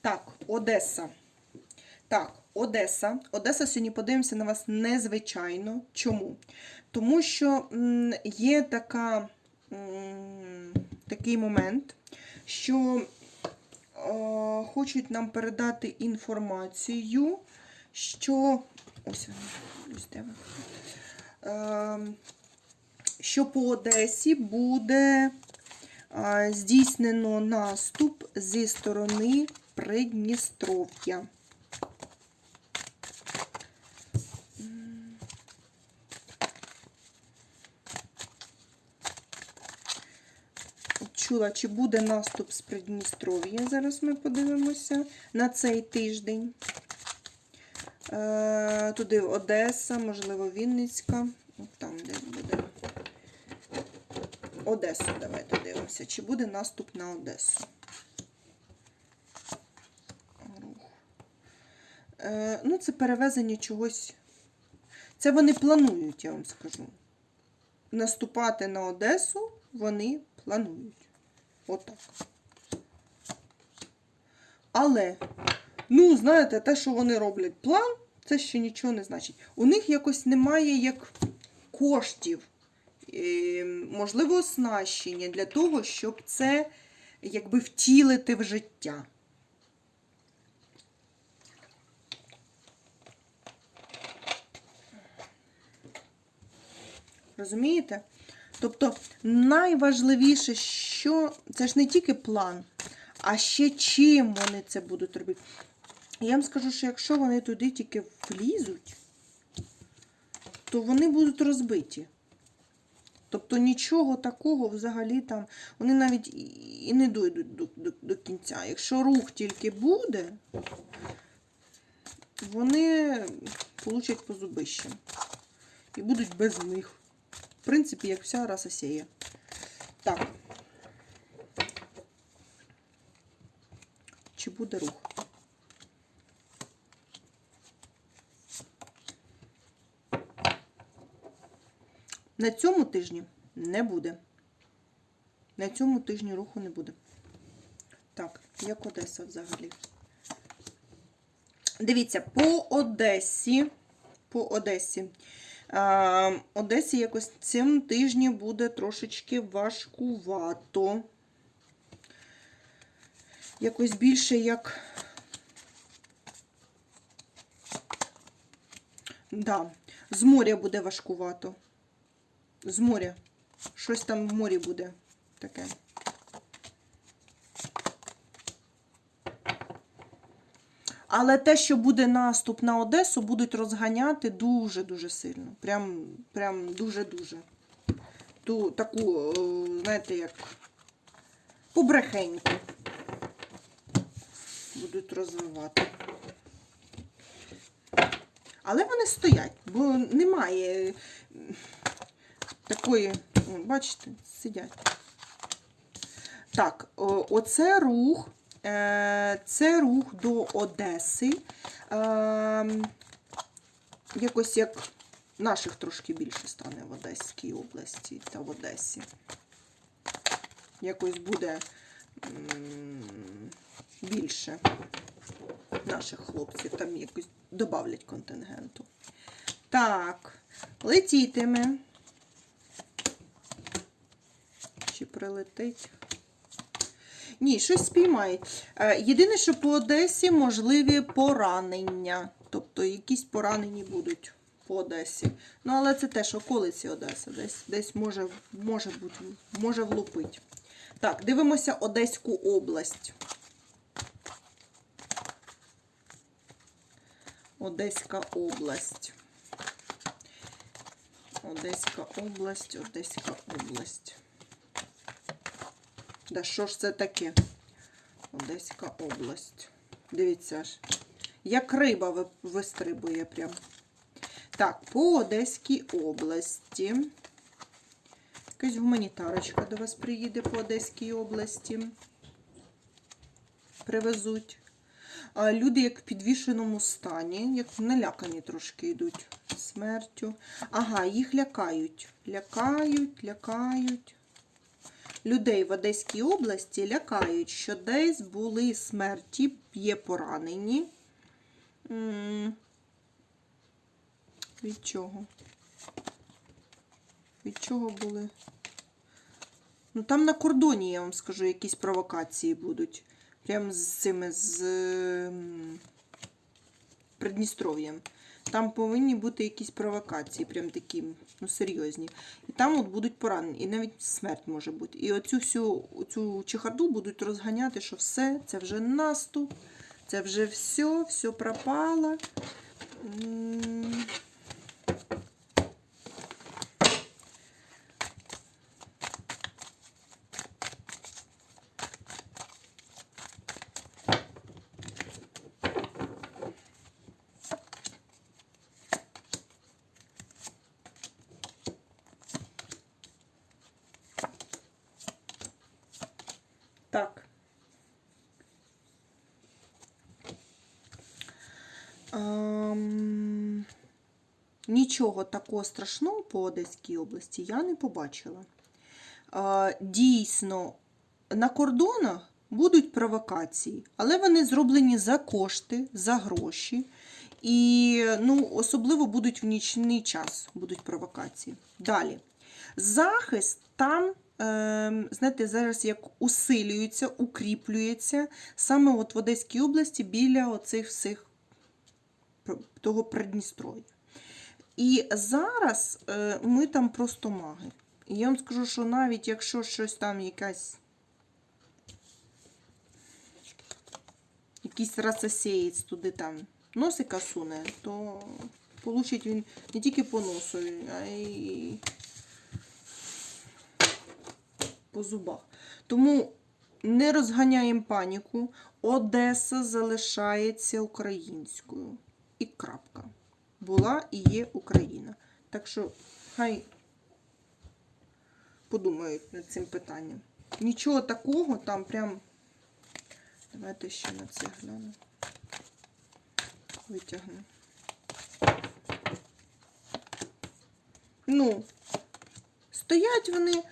Так, Одеса. Так, Одеса. Одеса сьогодні подивимося на вас незвичайно. Чому? Тому що є така, такий момент, що е, хочуть нам передати інформацію, що. Ось ось де вона. Е, що по Одесі буде е, здійснено наступ зі сторони Придністров'я. Чула, чи буде наступ з Придністров'я. Зараз ми подивимося на цей тиждень. Е, туди Одеса, можливо, Вінницька. Там десь буде. Одесу, давайте дивимося. Чи буде наступ на Одесу? Рух. Е, ну, це перевезення чогось. Це вони планують, я вам скажу. Наступати на Одесу вони планують. Отак. Але, ну, знаєте, те, що вони роблять план, це ще нічого не значить. У них якось немає як коштів, е, можливо, оснащення для того, щоб це якби втілити в життя. Розумієте? Тобто найважливіше, що це ж не тільки план, а ще чим вони це будуть робити. Я вам скажу, що якщо вони туди тільки влізуть, то вони будуть розбиті. Тобто нічого такого взагалі там, вони навіть і- не дойдуть до, до, до кінця. Якщо рух тільки буде, вони получать по зубищам. І будуть без них. В принципі, як вся раса сіє. Так. Чи буде рух? На цьому тижні не буде. На цьому тижні руху не буде. Так, як Одеса взагалі. Дивіться, по Одесі. По Одесі. Одесі якось цим тижні буде трошечки важкувато. Якось більше як. Да, з моря буде важкувато. З моря. Щось там в морі буде таке. Але те, що буде наступ на Одесу, будуть розганяти дуже-дуже сильно. Прям, прям дуже-дуже. Ту таку, е, знаєте, як побрехеньку будуть розвивати. Але вони стоять, бо немає такої, бачите, сидять. Так, оце рух. Е, Це рух до Одеси. Ем, Якось як наших трошки більше стане в Одеській області та в Одесі. Якось буде більше наших хлопців. Там якось додавлять контингенту. Так, летітиме. Чи прилетить? Ні, щось спіймають. Е, Єдине, що по Одесі можливі поранення. Тобто якісь поранені будуть по Одесі. Ну, але це теж околиці Одеси. Десь, десь може, може бути, може влупить. Так, дивимося Одеську область. Одеська область. Одеська область, Одеська область. Да що ж це таке? Одеська область. Дивіться ж. Як риба вистрибує прям. Так, по Одеській області. Якась гуманітарочка до вас приїде по Одеській області. Привезуть. А люди як в підвішеному стані, як налякані трошки йдуть смертю. Ага, їх лякають. Лякають, лякають. Людей в Одеській області лякають, що десь були смерті, є поранені. Від чого? Від чого були? Ну, там на кордоні, я вам скажу, якісь провокації будуть. Прям з цими з Придністров'ям. Там повинні бути якісь провокації, прям такі, ну, серйозні. І там от будуть поранені, і навіть смерть може бути. І оцю всю оцю чехарду будуть розганяти, що все, це вже наступ, це вже все, все пропало. М, Так. Ем, Нічого такого страшного по Одеській області я не побачила. Дійсно, на кордонах будуть провокації, але вони зроблені за кошти, за гроші. І ну, особливо будуть в нічний час будуть провокації. Далі. Захист там, е, знаєте, зараз як усилюється, укріплюється саме от в Одеській області біля оцих всіх того Придністров'я. І зараз е, ми там просто маги. І я вам скажу, що навіть якщо щось там якась. Якийсь расосеєць туди там носика суне, то получить він не тільки по носу, а й по зубах. Тому не розганяємо паніку. Одеса залишається українською. І крапка. Була і є Україна. Так що хай подумають над цим питанням. Нічого такого там прям. Давайте ще на це гляну. Витягну. Ну, стоять вони.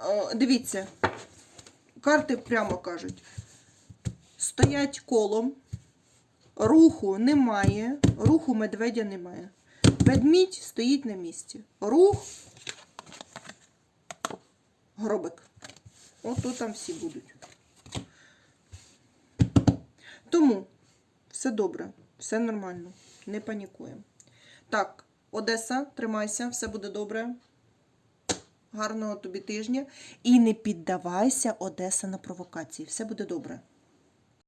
е, Дивіться, карти прямо кажуть. Стоять колом, руху немає, руху медведя немає. Ведмідь стоїть на місці. Рух, гробик. Ото там всі будуть. Тому все добре, все нормально, не панікуємо. Так, Одеса, тримайся, все буде добре. Гарного тобі тижня. І не піддавайся, Одеса, на провокації. Все буде добре.